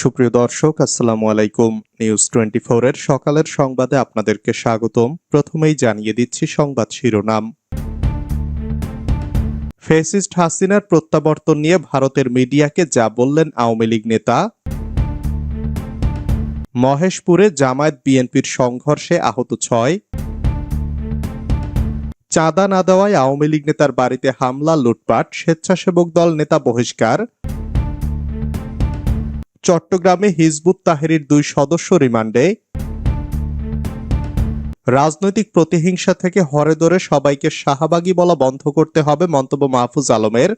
সুপ্রিয় দর্শক, আসসালামু আলাইকুম। নিউজ টোয়েন্টি এর সকালের সংবাদে আপনাদেরকে স্বাগতম। প্রথমেই জানিয়ে দিচ্ছি সংবাদ শিরোনাম। ফেসিস্ট হাসিনার প্রত্যাবর্তন নিয়ে ভারতের মিডিয়াকে যা বললেন আওয়ামী লীগ নেতা। মহেশপুরে জামায়াত বিএনপির সংঘর্ষে আহত ছয়। চাঁদা না দেওয়ায় আওয়ামী লীগ নেতার বাড়িতে হামলা, লুটপাট, স্বেচ্ছাসেবক দল নেতা বহিষ্কার। চট্টগ্রামে হিজবুত তাহেরির দুই সদস্য রিমান্ডে। রাজনৈতিক প্রতিহিংসা থেকে হরে ধরে সবাইকে শাহবাগী বলা বন্ধ করতে হবে মন্তব্য মাহফুজ আলমের।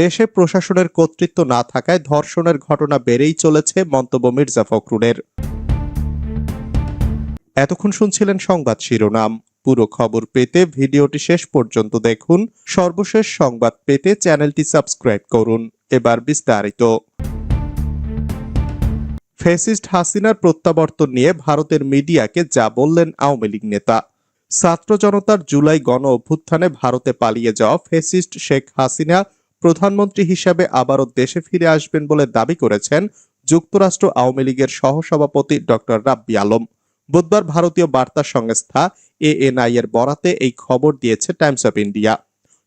দেশে প্রশাসনের কর্তৃত্ব না থাকায় ধর্ষণের ঘটনা বেড়েই চলেছে মন্তব্য মির্জা ফখরুলের। এতক্ষণ শুনছিলেন সংবাদ শিরোনাম। পুরো খবর পেতে ভিডিওটি শেষ পর্যন্ত দেখুন। সর্বশেষ সংবাদ পেতে চ্যানেলটি সাবস্ক্রাইব করুন। এবার বিস্তারিত। ফেসিস্ট হাসিনার প্রত্যাবর্তন নিয়ে ভারতের মিডিয়াকে যা বললেন আওয়ামী লীগ নেতা। ছাত্র জনতার জুলাই গণ অভ্যুত্থানে ভারতে পালিয়ে যাওয়া ফেসিস্ট শেখ হাসিনা প্রধানমন্ত্রী হিসাবে আবারও দেশে ফিরে আসবেন বলে দাবি করেছেন যুক্তরাষ্ট্র আওয়ামী লীগের সহসভাপতি ডক্টর রাব্বি আলম। বুধবার ভারতীয় বার্তা সংস্থা এএনআই এর বরাতে এই খবর দিয়েছে টাইমস অফ ইন্ডিয়া।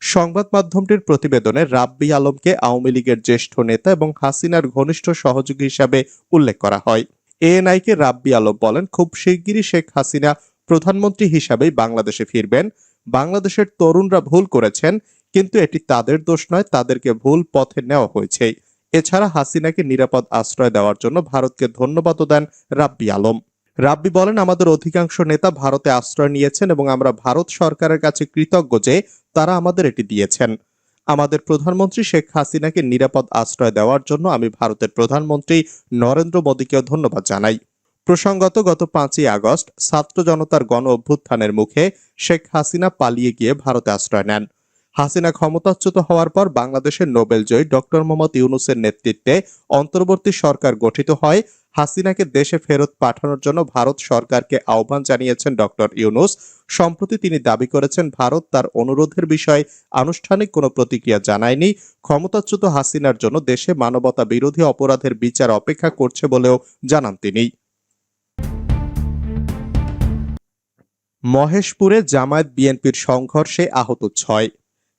সংবাদ মাধ্যমটির প্রতিবেদনে রাব্বি আলমকে আওয়ামী লীগের জ্যেষ্ঠ নেতা এবং হাসিনার ঘনিষ্ঠ সহযোগী হিসাবে উল্লেখ করা হয়। এএনআইকে রাব্বি আলম বলেন, খুব শিগগিরই শেখ হাসিনা প্রধানমন্ত্রী হিসাবেই বাংলাদেশে ফিরবেন। বাংলাদেশের তরুণরা ভুল করেছেন, কিন্তু এটি তাদের দোষ নয়, তাদেরকে ভুল পথে নেওয়া হয়েছে। এছাড়া হাসিনাকে নিরাপদ আশ্রয় দেওয়ার জন্য ভারতকে ধন্যবাদও দেন রাব্বি আলম। রাব্বি বলেন, আমাদের অধিকাংশ নেতা ভারতে আশ্রয় নিয়েছেন এবং আমরা ভারত সরকারের কাছে কৃতজ্ঞ যে তারা আমাদের এটি দিয়েছেন। আমাদের প্রধানমন্ত্রী শেখ হাসিনাকে নিরাপদ আশ্রয় দেওয়ার জন্য আমি ভারতের প্রধানমন্ত্রী নরেন্দ্র মোদীকেও ধন্যবাদ জানাই। প্রসঙ্গত, গত পাঁচই আগস্ট ছাত্র জনতার গণ অভ্যুত্থানের মুখে শেখ হাসিনা পালিয়ে গিয়ে ভারতে আশ্রয় নেন। হাসিনা ক্ষমতাচ্যুত হওয়ার পর বাংলাদেশের নোবেল জয়ী ডক্টর মোহাম্মদ ইউনুসের নেতৃত্বে অন্তর্বর্তী সরকার গঠিত হয় হাসিনাকে দেশে ফেরত পাঠানোর জন্য ভারত সরকারকে আহ্বান জানিয়েছেন ডক্টর ইউনুস। সম্প্রতি তিনি দাবি করেছেন, ভারত তার অনুরোধের বিষয়ে আনুষ্ঠানিক কোনো প্রতিক্রিয়া জানায়নি। ক্ষমতাচ্যুত হাসিনার জন্য দেশে মানবতা বিরোধী অপরাধের বিচার অপেক্ষা করছে বলেও জানান তিনি। মহেশপুরে জামায়াত বিএনপির সংঘর্ষে আহত ছয়।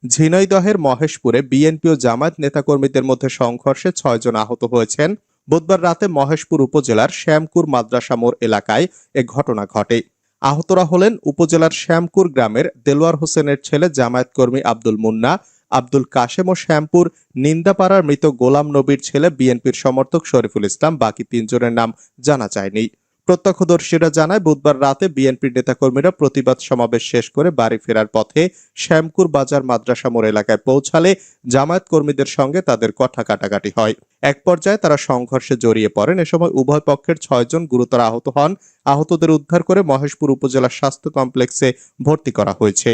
ঝিনাইদহের মহেশপুরে বিএনপি ও জামায়াত নেতাকর্মীদের মধ্যে সংঘর্ষে ছয়জন আহত হয়েছেন। বুধবার রাতে মহেশপুর উপজেলার শ্যামকুর মাদ্রাসা মোড় এলাকায় এ ঘটনা ঘটে। আহতরা হলেন উপজেলার শ্যামকুর গ্রামের দেলোয়ার হোসেনের ছেলে জামায়াত কর্মী আব্দুল মুন্না, আব্দুল কাশেম ও শ্যামপুর নিন্দাপাড়ার মৃত গোলাম নবীর ছেলে বিএনপির সমর্থক শরীফুল ইসলাম, বাকি তিনজনের নাম জানা যায়নি। প্রত্যক্ষদর্শীরা জানায়, বুধবার রাতে বিএনপির নেতাকর্মীরা প্রতিবাদ সমাবেশ শেষ করে বাড়ি ফেরার পথে শ্যামকুর বাজার মাদ্রাসা মোড় এলাকায় পৌঁছালে জামায়াত কর্মীদের সঙ্গে তাদের কথা কাটাকাটি হয়। এক পর্যায়ে তারা সংঘর্ষে জড়িয়ে পড়েন। এ সময় উভয় পক্ষের ছয়জন গুরুতর আহত হন। আহতদের উদ্ধার করে মহেশপুর উপজেলা স্বাস্থ্য কমপ্লেক্সে ভর্তি করা হয়েছে।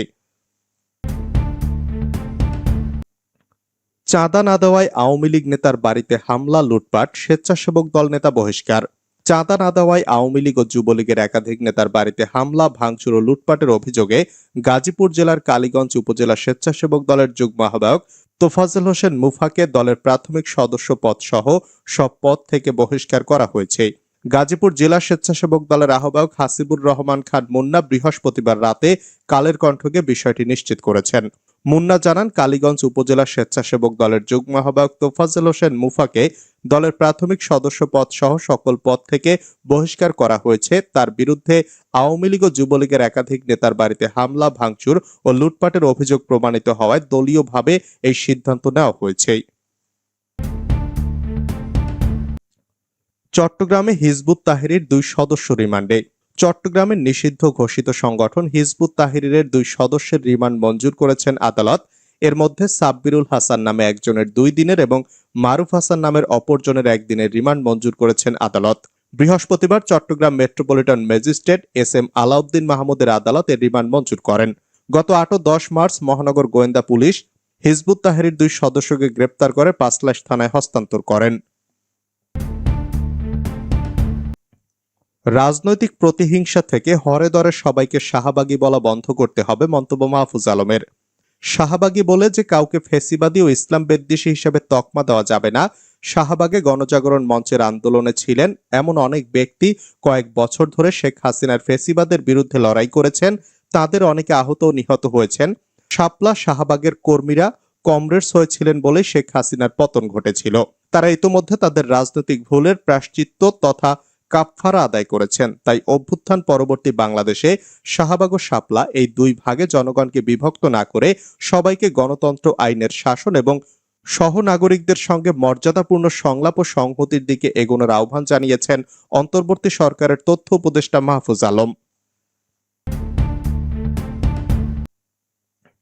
চাঁদা না দেওয়ায় আওয়ামী লীগ নেতার বাড়িতে হামলা, লুটপাট, স্বেচ্ছাসেবক দল নেতা বহিষ্কার। চাঁদা না দেওয়ায় আওয়ামী লীগ ও যুবলীগের একাধিক নেতার বাড়িতে হামলা, ভাঙচুর ও লুটপাটের অভিযোগে গাজীপুর জেলার কালীগঞ্জ উপজেলা স্বেচ্ছাসেবক দলের যুগ্ম আহ্বায়ক তোফাজল হোসেন মুফাকে দলের প্রাথমিক সদস্য পদ সহ সব পদ থেকে বহিষ্কার করা হয়েছে। গাজীপুর জেলা স্বেচ্ছাসেবক দলের আহ্বায়ক হাসিবুর রহমান খান মুন্না বৃহস্পতিবার রাতে কালের কণ্ঠকে বিষয়টি নিশ্চিত করেছেন। মুন্না জানান, কালীগঞ্জ উপজেলা স্বেচ্ছাসেবক দলের যুগ্ম আহ্বায়ক তোফাজল হোসেন মুফাকে দলের প্রাথমিক সদস্য পদ সহ সকল পদ থেকে বহিষ্কার করা হয়েছে। তার বিরুদ্ধে আওয়ামী লীগ ও যুবলীগের একাধিক নেতার বাড়িতে হামলা, ভাঙচুর ও লুটপাটের অভিযোগ প্রমাণিত হওয়ায় দলীয়ভাবে এই সিদ্ধান্ত নেওয়া হয়েছে। চট্টগ্রামে হিজবুত তাহিরির দুই সদস্য রিমান্ডে। চট্টগ্রামের নিষিদ্ধ ঘোষিত সংগঠন হিজবুত তাহিরের দুই সদস্যের রিমান্ড মঞ্জুর করেছেন আদালত। এর মধ্যে সাব্বিরুল হাসান নামে একজনের দুই দিনের এবং মারুফ হাসান নামের অপরজনের একদিনের রিমান্ড মঞ্জুর করেছেন আদালত। বৃহস্পতিবার Chittagong metropolitan magistrate S M Alauddin মাহমুদের আদালত এর রিমান্ড মঞ্জুর করেন। গত আট দশ মার্চ মহানগর গোয়েন্দা পুলিশ হিজবুত তাহেরির দুই সদস্যকে গ্রেপ্তার করে পাঁচলাশ থানায় হস্তান্তর করেন। রাজনৈতিক প্রতিহিংসা থেকে হরে দরে সবাইকে শাহবাগী বলা বন্ধ করতে হবে মন্তব্য মাহফুজ আলমের। শাহবাগী বলে যে কাউকে ফেসিবাদী ও ইসলাম বিদ্বেষী হিসেবে তকমা দেওয়া যাবে না, শাহবাগে গণজাগরণ মঞ্চের আন্দোলনে ছিলেন এমন অনেক ব্যক্তি কয়েক বছর ধরে শেখ হাসিনার ফেসিবাদের বিরুদ্ধে লড়াই করেছেন, তাদের অনেকে আহত ও নিহত হয়েছেন। শাপলা শাহবাগের কর্মীরা কমরেডস হয়েছিলেন বলে শেখ হাসিনার পতন ঘটেছিল। তারা ইতোমধ্যে তাদের রাজনৈতিক ভুলের প্রাশ্চিত্য তথা কাপফারা আদায় করেছেন। তাই অভ্যুত্থান পরবর্তী বাংলাদেশে শাহবাগ ও শাপলা এই দুই ভাগে জনগণকে বিভক্ত না করে সবাইকে গণতন্ত্র আইনের শাসন এবং সহনাগরিকদের সঙ্গে মর্যাদাপূর্ণ সংলাপ ও সংহতির দিকে এগোনোর আহ্বান জানিয়েছেন অন্তর্বর্তী সরকারের তথ্য উপদেষ্টা মাহফুজ আলম।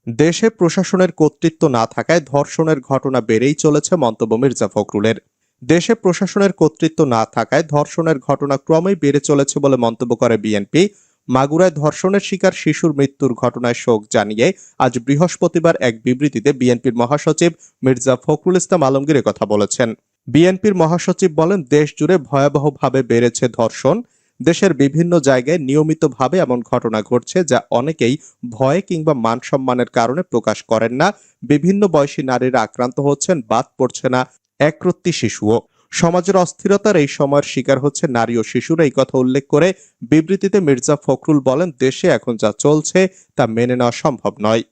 দেশে প্রশাসনের কর্তৃত্ব না থাকায় ধর্ষণের ঘটনা বেড়েই চলেছে মন্তব্য মির্জা ফখরুলের। দেশে প্রশাসনের কর্তৃত্ব না থাকায় ধর্ষণের ঘটনা ক্রমেই বেড়ে চলেছে বলে মন্তব্য করে বিএনপি। মাগুরায় ধর্ষণের শিকার শিশুর মৃত্যুর ঘটনায় শোক জানিয়ে আজ বৃহস্পতিবার এক বিবৃতিতে বিএনপির মহাসচিব মির্জা ফখরুল ইসলাম আলমগীর কথা বলেছেন। বিএনপির মহাসচিব বলেন, দেশ জুড়ে ভয়াবহভাবে বেড়েছে ধর্ষণ। দেশের বিভিন্ন জায়গায় নিয়মিতভাবে এমন ঘটনা ঘটছে যা অনেকেই ভয়ে কিংবা মান সম্মানের কারণে প্রকাশ করেন না। বিভিন্ন বয়সী নারীরা আক্রান্ত হচ্ছেন, বাদ পড়ছে না। একরত্তি শিশুও। সমাজের অস্থিরতার এই সময়ের শিকার হচ্ছে নারী ও শিশুরা। এই কথা উল্লেখ করে বিবৃতিতে মির্জা ফখরুল বলেন, দেশে এখন যা চলছে তা মেনে নেওয়া সম্ভব নয়।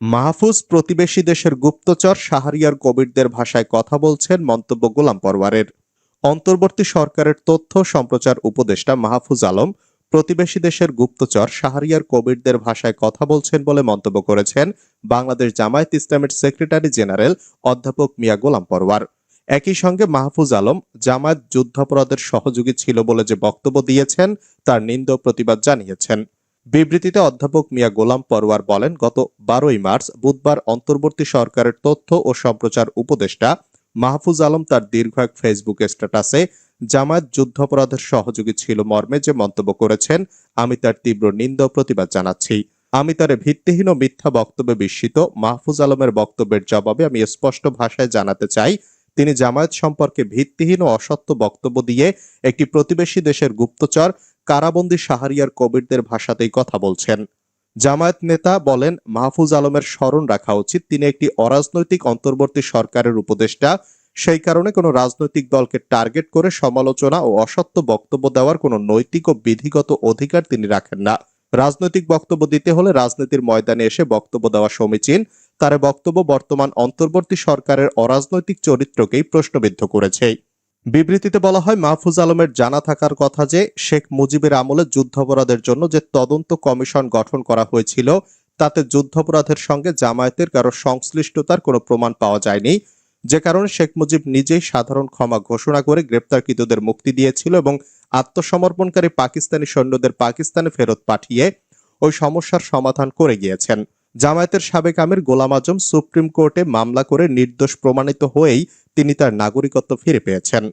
মাহফুজ প্রতিবেশী দেশের গুপ্তচর শাহরিয়ার কবিরদের ভাষায় কথা বলছেন মন্তব্য গোলাম পরওয়ারের। অন্তর্বর্তী সরকারের তথ্য সম্প্রচার উপদেষ্টা মাহফুজ আলম প্রতিবেশী দেশের গুপ্তচর শাহরিয়ার কবিরদের ভাষায় কথা বলছেন বলে মন্তব্য করেছেন বাংলাদেশ জামায়াত ইসলামের সেক্রেটারি জেনারেল অধ্যাপক মিয়া গোলাম পরওয়ার। একই সঙ্গে মাহফুজ আলম জামায়াত যুদ্ধাপরাধের সহযোগী ছিল বলে যে বক্তব্য দিয়েছেন, তার নিন্দ প্রতিবাদ জানিয়েছেন। বিবৃতিতে অধ্যাপক মিয়া গোলাম পরওয়ার বলেন, গত বারোই মার্চ বুধবার অন্তর্বর্তী সরকারের তথ্য ও সম্প্রচার উপদেষ্টা মাহফুজ আলম তার দীর্ঘ এক ফেসবুক স্ট্যাটাসে জামায়াত যুদ্ধাপরাধের সহযোগী ছিল মর্মে যে মন্তব্য করেছেন, আমি তার তীব্র নিন্দা প্রতিবাদ জানাচ্ছি। আমি তার ভিত্তিহীন মিথ্যা বক্তব্যে বিস্মিত। মাহফুজ আলমের বক্তব্যের জবাবে আমি স্পষ্ট ভাষায় জানাতে চাই, তিনি জামায়াত সম্পর্কে ভিত্তিহীন ও অসত্য বক্তব্য দিয়ে একটি প্রতিবেশী দেশের গুপ্তচর, কারাবন্দী সাহারিয়ার কবিরদের ভাষাতেই কথা বলছেন। জামায়াত নেতা বলেন, মাহফুজ আলমের স্মরণ রাখা উচিত। তিনি একটি অরাজনৈতিক অন্তর্বর্তী সরকারের উপদেষ্টা। সেই কারণে কোনো রাজনৈতিক দলকে টার্গেট করে সমালোচনা ও অসত্য বক্তব্য দেওয়ার কোনো নৈতিক ও বিধিগত অধিকার তিনি রাখেন না। রাজনৈতিক বক্তব্য দিতে হলে রাজনীতির ময়দানে এসে বক্তব্য দেওয়া সমীচীন। তার বক্তব্য বর্তমান অন্তর্বর্তী সরকারের অরাজনৈতিক চরিত্রকেই প্রশ্নবিদ্ধ করেছে। বিবৃতিতে বলা হয়, মাহফুজ আলমের জানা থাকার কথা যে, শেখ মুজিবের আমলে যুদ্ধাপরাধের জন্য যে তদন্ত কমিশন গঠন করা হয়েছিল, তাতে যুদ্ধাপরাধের সঙ্গে জামায়াতের কারও সংশ্লিষ্টতার কোনো প্রমাণ পাওয়া যায়নি। যে কারণে শেখ মুজিব নিজেই সাধারণ ক্ষমা ঘোষণা করে গ্রেপ্তারকৃতদের মুক্তি দিয়েছিল এবং আত্মসমর্পণকারী পাকিস্তানি সৈন্যদের পাকিস্তানে ফেরত পাঠিয়ে ওই সমস্যার সমাধান করে গিয়েছেন। জামায়াতের সাবেক আমির গোলাম আজম সুপ্রিম কোর্টে মামলা করে নির্দোষ প্রমাণিত হয়েই তিনি তার নাগরিকত্ব ফিরে পেয়েছেন।